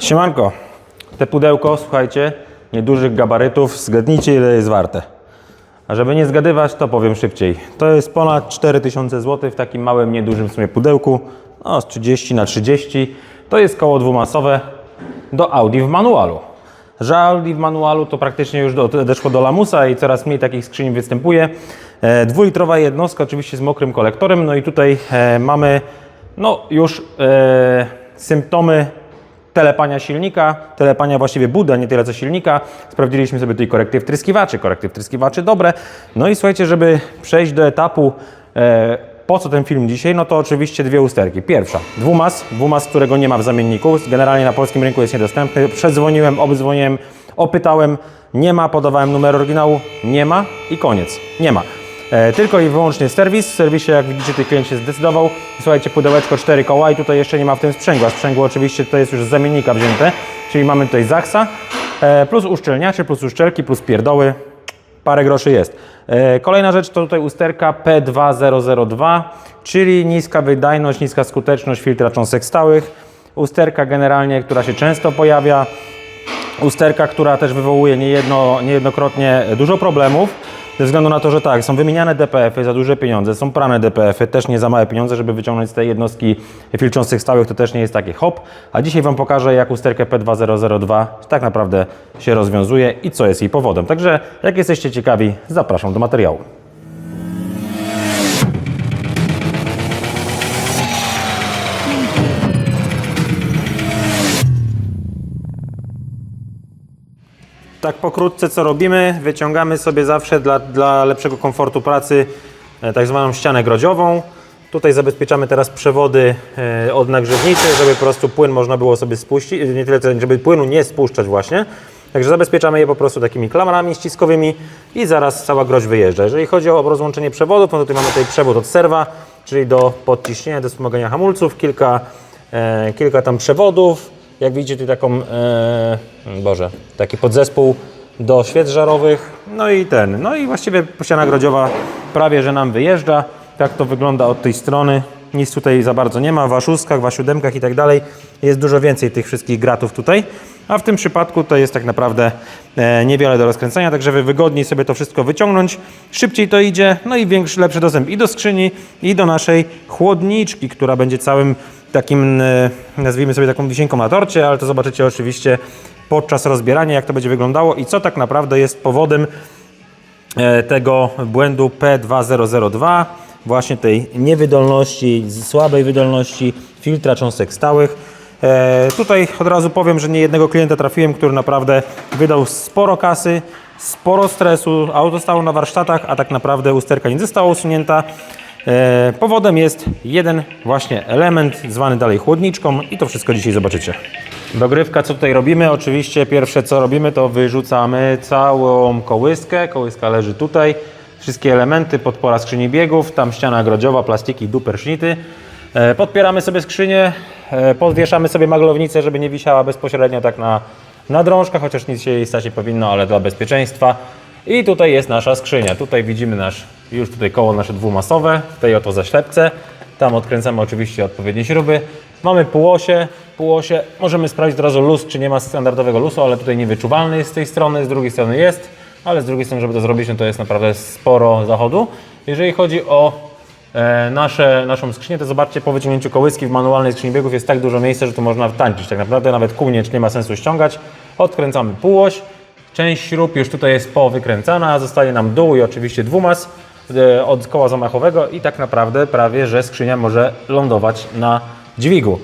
Siemanko, te pudełko, słuchajcie, niedużych gabarytów, zgadnijcie ile jest warte. A żeby nie zgadywać, to powiem szybciej. To jest ponad 4000 zł w takim małym, niedużym w sumie pudełku, no z 30 na 30. To jest koło dwumasowe do Audi w manualu. Że Audi w manualu to praktycznie już odeszło do lamusa i coraz mniej takich skrzyń występuje. E, dwulitrowa jednostka, oczywiście z mokrym kolektorem, no i tutaj e, mamy no już e, symptomy telepania silnika, telepania właściwie buda, nie tyle co silnika. Sprawdziliśmy sobie tutaj korekty wtryskiwaczy, korekty wtryskiwaczy dobre. No i słuchajcie, żeby przejść do etapu e, po co ten film dzisiaj, no to oczywiście dwie usterki. Pierwsza, dwumas, dwumas, którego nie ma w zamienniku, generalnie na polskim rynku jest niedostępny. Przedzwoniłem, obdzwoniłem, opytałem, nie ma, podawałem numer oryginału, nie ma i koniec, nie ma. E, tylko i wyłącznie serwis. W serwisie, jak widzicie, tutaj klient się zdecydował. Słuchajcie, pudełeczko 4 koła i tutaj jeszcze nie ma w tym sprzęgła. Sprzęgło oczywiście to jest już z zamiennika wzięte, czyli mamy tutaj Zachsa, e, plus uszczelniacze, plus uszczelki, plus pierdoły. Parę groszy jest. E, Kolejna rzecz to tutaj usterka P2002, czyli niska wydajność, niska skuteczność filtra cząstek stałych. Usterka generalnie, która się często pojawia. Usterka, która też wywołuje niejedno, niejednokrotnie dużo problemów. Ze względu na to, że tak, są wymieniane DPF-y za duże pieniądze, są prane DPF-y też nie za małe pieniądze, żeby wyciągnąć z tej jednostki filtr cząstek stałych, to też nie jest takie hop. A dzisiaj Wam pokażę, jak usterkę P2002 tak naprawdę się rozwiązuje i co jest jej powodem. Także jak jesteście ciekawi, zapraszam do materiału. Tak pokrótce co robimy, wyciągamy sobie zawsze dla, dla lepszego komfortu pracy e, tak zwaną ścianę grodziową. Tutaj zabezpieczamy teraz przewody e, od nagrzewnicy, żeby po prostu płyn można było sobie spuścić, nie tyle, żeby płynu nie spuszczać właśnie. Także zabezpieczamy je po prostu takimi klamrami ściskowymi i zaraz cała groź wyjeżdża. Jeżeli chodzi o rozłączenie przewodów, no tutaj mamy tutaj przewód od serwa, czyli do podciśnienia, do wspomagania hamulców, kilka, e, kilka tam przewodów. Jak widzicie, tutaj taką, e, Boże, taki podzespół do świec żarowych. No i ten, no i właściwie ściana grodziowa prawie, że nam wyjeżdża. Tak to wygląda od tej strony. Nic tutaj za bardzo nie ma, w A6, w A7 i tak dalej. Jest dużo więcej tych wszystkich gratów tutaj. A w tym przypadku to jest tak naprawdę e, niewiele do rozkręcenia, tak żeby wygodniej sobie to wszystko wyciągnąć. Szybciej to idzie, no i większy, lepszy dostęp i do skrzyni, i do naszej chłodniczki, która będzie całym takim, e, nazwijmy sobie taką wisienką na torcie, ale to zobaczycie oczywiście podczas rozbierania, jak to będzie wyglądało i co tak naprawdę jest powodem e, tego błędu P2002, właśnie tej niewydolności, słabej wydolności filtra cząstek stałych. E, Tutaj od razu powiem, że nie jednego klienta trafiłem, który naprawdę wydał sporo kasy, sporo stresu, auto stało na warsztatach, a tak naprawdę usterka nie została usunięta. E, Powodem jest jeden właśnie element, zwany dalej chłodniczką i to wszystko dzisiaj zobaczycie. Dogrywka, co tutaj robimy? Oczywiście pierwsze co robimy, to wyrzucamy całą kołyskę. Kołyska leży tutaj. Wszystkie elementy, podpora skrzyni biegów, tam ściana grodziowa, plastiki, duper, sznity. E, Podpieramy sobie skrzynię, e, podwieszamy sobie maglownicę, żeby nie wisiała bezpośrednio tak na, na drążkach, chociaż nic się jej stać nie powinno, ale dla bezpieczeństwa. I tutaj jest nasza skrzynia. Tutaj widzimy nasz, już tutaj koło nasze dwumasowe, w tej oto zaślepce. Tam odkręcamy oczywiście odpowiednie śruby. Mamy półosie, półosie. Możemy sprawdzić od razu luz, czy nie ma standardowego luzu, ale tutaj niewyczuwalny jest z tej strony, z drugiej strony jest, ale z drugiej strony, żeby to zrobić, no to jest naprawdę sporo zachodu. Jeżeli chodzi o e, nasze, naszą skrzynię, to zobaczcie, po wyciągnięciu kołyski w manualnej skrzyni biegów jest tak dużo miejsca, że tu można wtańczyć. Tak naprawdę nawet kół nie, nie ma sensu ściągać. Odkręcamy półoś. Część śrub już tutaj jest powykręcana, zostaje nam dół i oczywiście dwumas od koła zamachowego i tak naprawdę prawie, że skrzynia może lądować na dźwigu.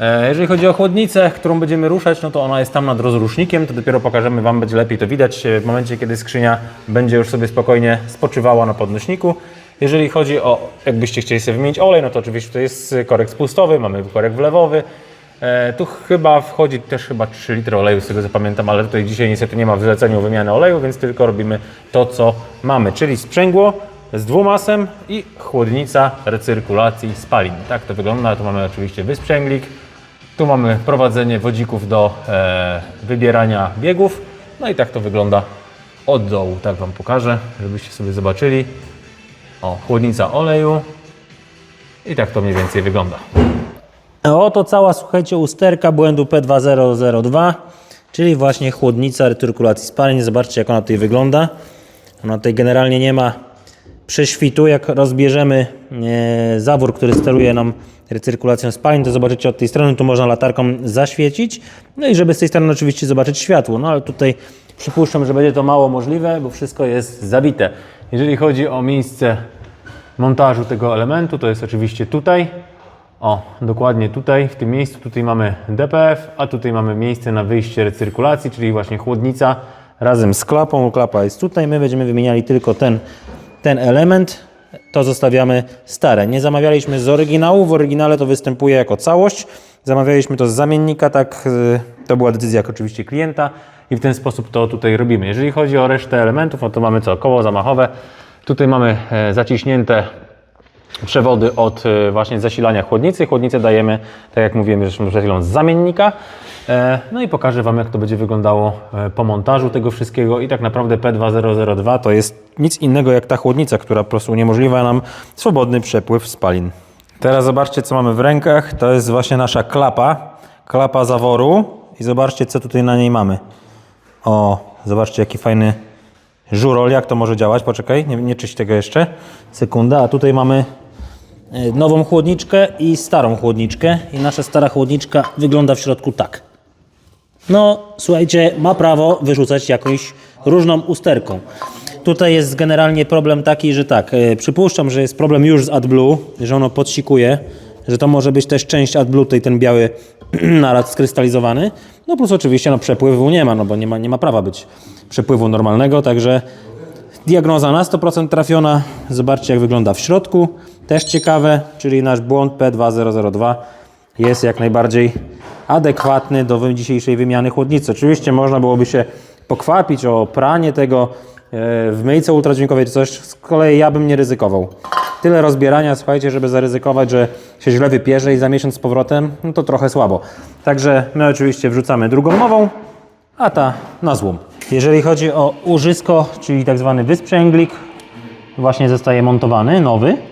E, Jeżeli chodzi o chłodnicę, którą będziemy ruszać, no to ona jest tam nad rozrusznikiem, to dopiero pokażemy Wam, będzie lepiej to widać e, w momencie, kiedy skrzynia będzie już sobie spokojnie spoczywała na podnośniku. Jeżeli chodzi o, jakbyście chcieli sobie wymienić olej, no to oczywiście to jest korek spustowy, mamy korek wlewowy, E, tu chyba wchodzi też chyba 3 litry oleju, z tego co pamiętam, ale tutaj dzisiaj niestety nie ma w zleceniu wymiany oleju, więc tylko robimy to, co mamy, czyli sprzęgło z dwumasem i chłodnica recyrkulacji spalin. Tak to wygląda. Tu mamy oczywiście wysprzęglik, tu mamy prowadzenie wodzików do e, wybierania biegów, no i tak to wygląda od dołu. Tak Wam pokażę, żebyście sobie zobaczyli. O, chłodnica oleju i tak to mniej więcej wygląda. Oto cała, słuchajcie, usterka błędu P2002, czyli właśnie chłodnica retyrkulacji spalin. Zobaczcie, jak ona tutaj wygląda. Ona tutaj generalnie nie ma prześwitu. Jak rozbierzemy e, zawór, który steruje nam recyrkulacją spalin, to zobaczycie od tej strony, tu można latarką zaświecić. No i żeby z tej strony oczywiście zobaczyć światło. No ale tutaj przypuszczam, że będzie to mało możliwe, bo wszystko jest zabite. Jeżeli chodzi o miejsce montażu tego elementu, to jest oczywiście tutaj. O, dokładnie tutaj, w tym miejscu, tutaj mamy DPF, a tutaj mamy miejsce na wyjście recyrkulacji, czyli właśnie chłodnica razem z klapą. Klapa jest tutaj, my będziemy wymieniali tylko ten, ten element. To zostawiamy stare. Nie zamawialiśmy z oryginału, w oryginale to występuje jako całość. Zamawialiśmy to z zamiennika, tak y, to była decyzja jak oczywiście klienta i w ten sposób to tutaj robimy. Jeżeli chodzi o resztę elementów, no to mamy co? Koło zamachowe. Tutaj mamy e, zaciśnięte przewody od e, właśnie zasilania chłodnicy. Chłodnicę dajemy, tak jak mówiłem zresztą przed chwilą, z zamiennika. E, No i pokażę Wam, jak to będzie wyglądało e, po montażu tego wszystkiego. I tak naprawdę P2002 to jest nic innego jak ta chłodnica, która po prostu uniemożliwia nam swobodny przepływ spalin. Teraz zobaczcie, co mamy w rękach. To jest właśnie nasza klapa, klapa zaworu. I zobaczcie, co tutaj na niej mamy. O, zobaczcie, jaki fajny żurol, jak to może działać? Poczekaj, nie, nie czyść tego jeszcze. Sekunda, a tutaj mamy nową chłodniczkę i starą chłodniczkę. I nasza stara chłodniczka wygląda w środku tak. No, słuchajcie, ma prawo wyrzucać jakąś różną usterką. Tutaj jest generalnie problem taki, że tak, e, przypuszczam, że jest problem już z AdBlue, że ono podsikuje, że to może być też część AdBlue, tutaj ten biały naraz skrystalizowany. No plus oczywiście no, przepływu nie ma, no bo nie ma, nie ma prawa być przepływu normalnego, także diagnoza na 100% trafiona. Zobaczcie jak wygląda w środku. Też ciekawe, czyli nasz błąd P2002 jest jak najbardziej adekwatny do dzisiejszej wymiany chłodnicy. Oczywiście można byłoby się pokwapić o pranie tego e, w myjce ultradźwiękowej czy coś, z kolei ja bym nie ryzykował. Tyle rozbierania, słuchajcie, żeby zaryzykować, że się źle wypierze i za miesiąc z powrotem, no to trochę słabo. Także my oczywiście wrzucamy drugą nową, a ta na złom. Jeżeli chodzi o łożysko, czyli tak zwany wysprzęglik, właśnie zostaje montowany, nowy.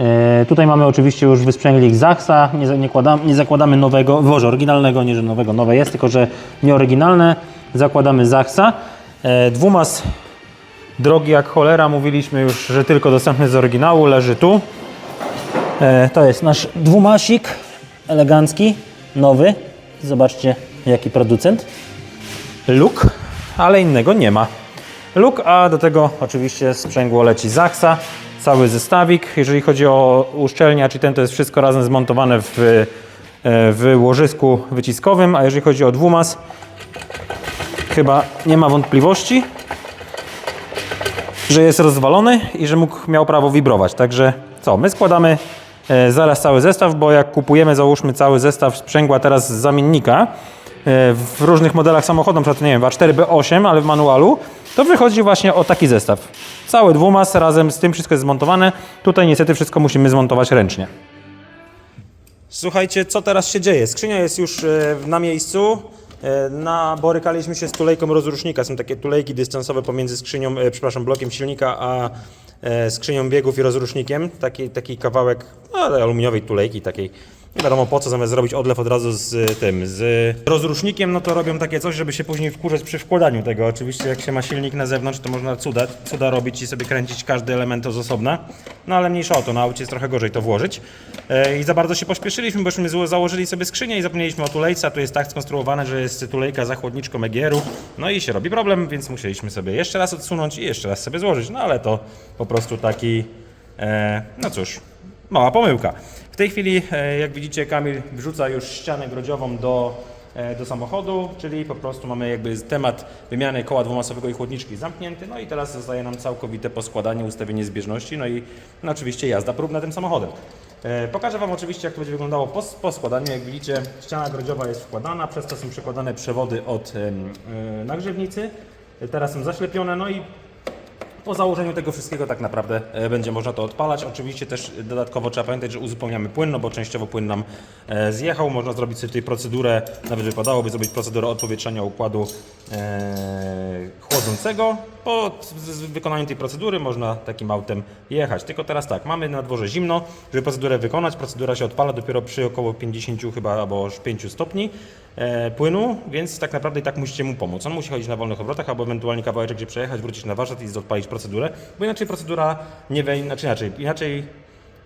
E, tutaj mamy oczywiście już wysprzęglik Zachsa, nie, nie, nie zakładamy nowego, boże, oryginalnego, nie że nowego, nowe jest, tylko że nie oryginalne, zakładamy Zachsa. E, dwumas drogi jak cholera, mówiliśmy już, że tylko dostępny z oryginału, leży tu. E, to jest nasz dwumasik, elegancki, nowy. Zobaczcie jaki producent. Luk, ale innego nie ma. Luk, a do tego oczywiście sprzęgło leci Zachsa, cały zestawik. Jeżeli chodzi o uszczelniacz i ten, to jest wszystko razem zmontowane w, e, w łożysku wyciskowym, a jeżeli chodzi o dwumas, chyba nie ma wątpliwości, że jest rozwalony i że mógł, miał prawo wibrować. Także co, my składamy e, zaraz cały zestaw, bo jak kupujemy, załóżmy cały zestaw sprzęgła teraz z zamiennika e, w różnych modelach samochodu, na przykład nie wiem, w A4, B8, ale w manualu, to wychodzi właśnie o taki zestaw. Cały dwumas razem z tym wszystko jest zmontowane. Tutaj niestety wszystko musimy zmontować ręcznie. Słuchajcie, co teraz się dzieje? Skrzynia jest już e, na miejscu. E, Na, borykaliśmy się z tulejką rozrusznika. Są takie tulejki dystansowe pomiędzy skrzynią, e, przepraszam, blokiem silnika a skrzynią biegów i rozrusznikiem. Taki, taki kawałek no, aluminiowej tulejki takiej. Nie wiadomo po co, zamiast zrobić odlew od razu z e, tym, z rozrusznikiem, no to robią takie coś, żeby się później wkurzać przy wkładaniu tego. Oczywiście jak się ma silnik na zewnątrz, to można cuda, cuda robić i sobie kręcić każdy element z osobna. No ale mniejsza o to, na aucie jest trochę gorzej to włożyć. E, I za bardzo się pośpieszyliśmy, bośmy założyli sobie skrzynię i zapomnieliśmy o tulejce, a tu jest tak skonstruowane, że jest tulejka za chłodniczką EGR-u. No i się robi problem, więc musieliśmy sobie jeszcze raz odsunąć i jeszcze raz sobie złożyć. No ale to po prostu taki, e, no cóż, mała pomyłka. W tej chwili, e, jak widzicie, Kamil wrzuca już ścianę grodziową do, e, do samochodu, czyli po prostu mamy jakby temat wymiany koła dwumasowego i chłodniczki zamknięty, no i teraz zostaje nam całkowite poskładanie, ustawienie zbieżności, no i no oczywiście jazda próbna tym samochodem. E, Pokażę Wam oczywiście, jak to będzie wyglądało po, po składaniu. Jak widzicie, ściana grodziowa jest wkładana, przez to są przekładane przewody od nagrzewnicy. Teraz są zaślepione, no i po założeniu tego wszystkiego tak naprawdę e, będzie można to odpalać. Oczywiście też dodatkowo trzeba pamiętać, że uzupełniamy płyn, no bo częściowo płyn nam e, zjechał. Można zrobić sobie tutaj procedurę, nawet wypadałoby zrobić procedurę odpowietrzenia układu e, chłodzącego. Po wykonaniu tej procedury można takim autem jechać. Tylko teraz tak, mamy na dworze zimno, żeby procedurę wykonać. Procedura się odpala dopiero przy około 50 chyba albo 5 stopni e, płynu, więc tak naprawdę i tak musicie mu pomóc. On musi chodzić na wolnych obrotach albo ewentualnie kawałeczek gdzie przejechać, wrócić na warsztat i odpalić procedurę, bo inaczej procedura nie wejdzie, znaczy inaczej, inaczej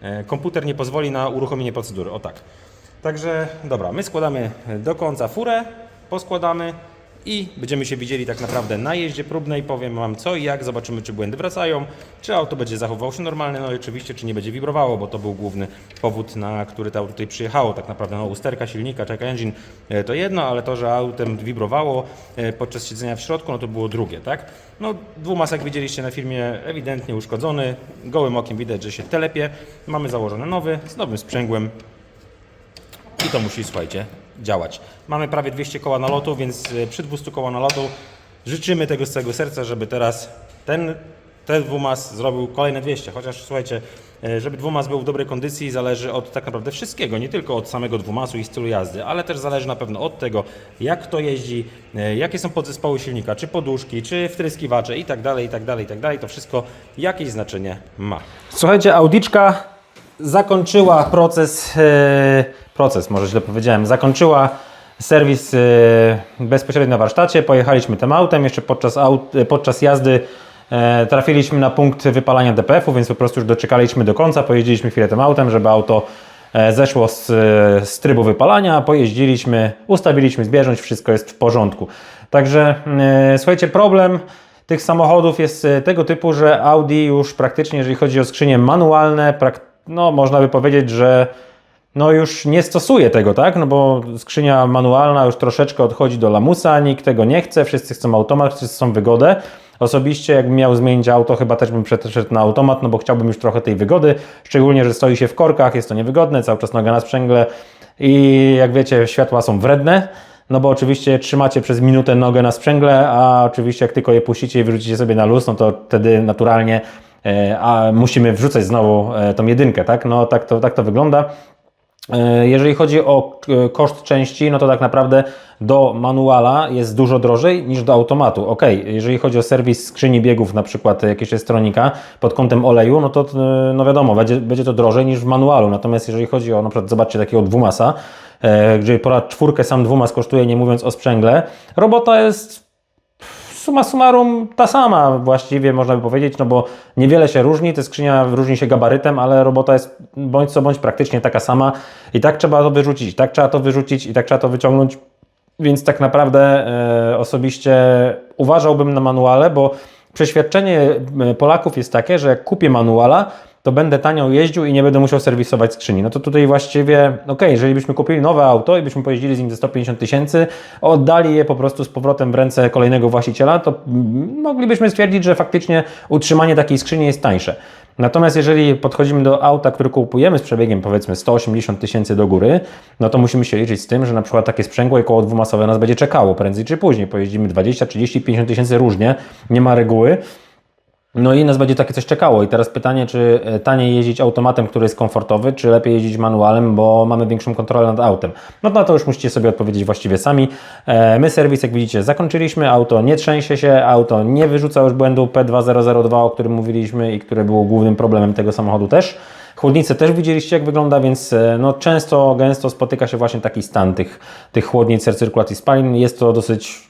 e, komputer nie pozwoli na uruchomienie procedury. O tak. Także dobra, my składamy do końca furę, poskładamy i będziemy się widzieli tak naprawdę na jeździe próbnej. Powiem Wam co i jak, zobaczymy czy błędy wracają, czy auto będzie zachowywało się normalnie, no i oczywiście czy nie będzie wibrowało, bo to był główny powód, na który to auto tutaj przyjechało. Tak naprawdę no, usterka silnika, check engine e, to jedno, ale to, że autem wibrowało e, podczas siedzenia w środku, no to było drugie, tak? No dwumas widzieliście na filmie ewidentnie uszkodzony, gołym okiem widać, że się telepie. Mamy założony nowy, z nowym sprzęgłem, i to musi, słuchajcie, działać. Mamy prawie 200 koła nalotu, więc e, przy 200 koła nalotu życzymy tego z całego serca, żeby teraz ten, ten dwumas zrobił kolejne 200. Chociaż, słuchajcie, e, żeby dwumas był w dobrej kondycji zależy od tak naprawdę wszystkiego, nie tylko od samego dwumasu i stylu jazdy, ale też zależy na pewno od tego, jak to jeździ, e, jakie są podzespoły silnika, czy poduszki, czy wtryskiwacze i tak dalej, i tak dalej, i tak dalej. To wszystko jakieś znaczenie ma. Słuchajcie, Audiczka zakończyła proces, e, proces może źle powiedziałem, zakończyła serwis e, bezpośrednio na warsztacie. Pojechaliśmy tym autem, jeszcze podczas, aut, e, podczas jazdy trafiliśmy na punkt wypalania DPF-u, więc po prostu już doczekaliśmy do końca, pojeździliśmy chwilę tym autem, żeby auto zeszło z, z trybu wypalania, pojeździliśmy, ustawiliśmy zbieżność, wszystko jest w porządku. Także słuchajcie, problem tych samochodów jest tego typu, że Audi już praktycznie, jeżeli chodzi o skrzynie manualne, prak- no można by powiedzieć, że no już nie stosuje tego, tak? No bo skrzynia manualna już troszeczkę odchodzi do lamusa, nikt tego nie chce, wszyscy chcą automat, wszyscy chcą wygodę. Osobiście, jakbym miał zmienić auto, chyba też bym przeszedł na automat, no bo chciałbym już trochę tej wygody, szczególnie, że stoi się w korkach, jest to niewygodne, cały czas noga na sprzęgle i jak wiecie, światła są wredne. No bo oczywiście trzymacie przez minutę nogę na sprzęgle, a oczywiście jak tylko je puścicie i wyrzucicie sobie na luz, no to wtedy naturalnie a musimy wrzucać znowu e, tą jedynkę, tak? No tak to, tak to wygląda. E, Jeżeli chodzi o e, koszt części, no to tak naprawdę do manuala jest dużo drożej niż do automatu. Ok, jeżeli chodzi o serwis skrzyni biegów, na przykład jakiegoś stronika pod kątem oleju, no to e, no wiadomo, będzie, będzie to drożej niż w manualu. Natomiast jeżeli chodzi o na przykład, zobaczcie takiego dwumasa, e, gdzie ponad czwórkę sam dwumas kosztuje, nie mówiąc o sprzęgle, robota jest summa summarum ta sama właściwie można by powiedzieć, no bo niewiele się różni, ta skrzynia różni się gabarytem, ale robota jest bądź co bądź praktycznie taka sama. I tak trzeba to wyrzucić, tak trzeba to wyrzucić i tak trzeba to wyciągnąć, więc tak naprawdę e, osobiście uważałbym na manuale, bo przeświadczenie e, Polaków jest takie, że jak kupię manuala, to będę tanio jeździł i nie będę musiał serwisować skrzyni. No to tutaj właściwie, ok, jeżeli byśmy kupili nowe auto i byśmy pojeździli z nim ze 150 tysięcy, oddali je po prostu z powrotem w ręce kolejnego właściciela, to moglibyśmy stwierdzić, że faktycznie utrzymanie takiej skrzyni jest tańsze. Natomiast jeżeli podchodzimy do auta, które kupujemy z przebiegiem powiedzmy 180 tysięcy do góry, no to musimy się liczyć z tym, że na przykład takie sprzęgło i koło dwumasowe nas będzie czekało prędzej czy później. Pojeździmy 20, 30, 50 tysięcy różnie, nie ma reguły. No i nas będzie takie coś czekało. I teraz pytanie, czy e, taniej jeździć automatem, który jest komfortowy, czy lepiej jeździć manualem, bo mamy większą kontrolę nad autem. No na to już musicie sobie odpowiedzieć właściwie sami. E, My serwis, jak widzicie, zakończyliśmy. Auto nie trzęsie się, auto nie wyrzuca już błędu P2002, o którym mówiliśmy i które było głównym problemem tego samochodu też. Chłodnicę też widzieliście, jak wygląda, więc e, no, często, gęsto spotyka się właśnie taki stan tych, tych chłodnic recyrkulacji spalin. Jest to dosyć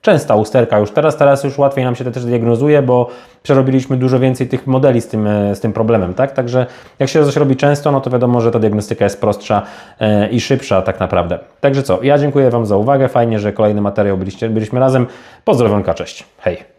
częsta usterka już teraz, teraz już łatwiej nam się to też diagnozuje, bo przerobiliśmy dużo więcej tych modeli z tym, e, z tym problemem, tak? Także jak się coś robi często, no to wiadomo, że ta diagnostyka jest prostsza e, i szybsza tak naprawdę. Także co, ja dziękuję Wam za uwagę, fajnie, że kolejny materiał byliście, byliśmy razem. Pozdrowionka, cześć, hej!